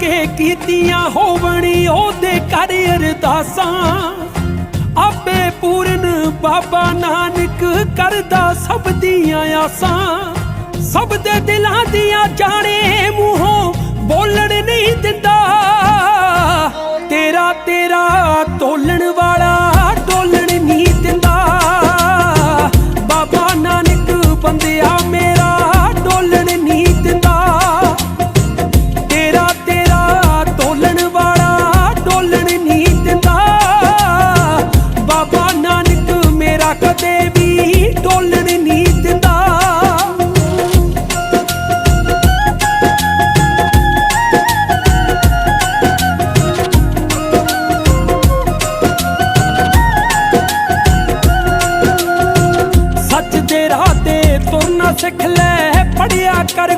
ਕੇ ਕੀਤੀਆਂ ਹੋਵਣੀ ਉਹਦੇ ਕਰ ਅਰਦਾਸਾਂ। ਆਪੇ ਪੂਰਨ ਬਾਬਾ ਨਾਨਕ ਕਰਦਾ ਸਭ ਦੀਆਂ ਆਸਾਂ। ਸਭ ਦੇ ਦਿਲਾਂ ਦੀਆਂ ਜਾਣੇ ਮੂੰਹੋਂ ਬੋਲਣ ਨਹੀਂ ਦਿੰਦਾ। ਤੇਰਾ ਤੇਰਾ ਤੋਲਣ ਸਿੱਖ ਲੈ ਪੜਿਆ ਕਰ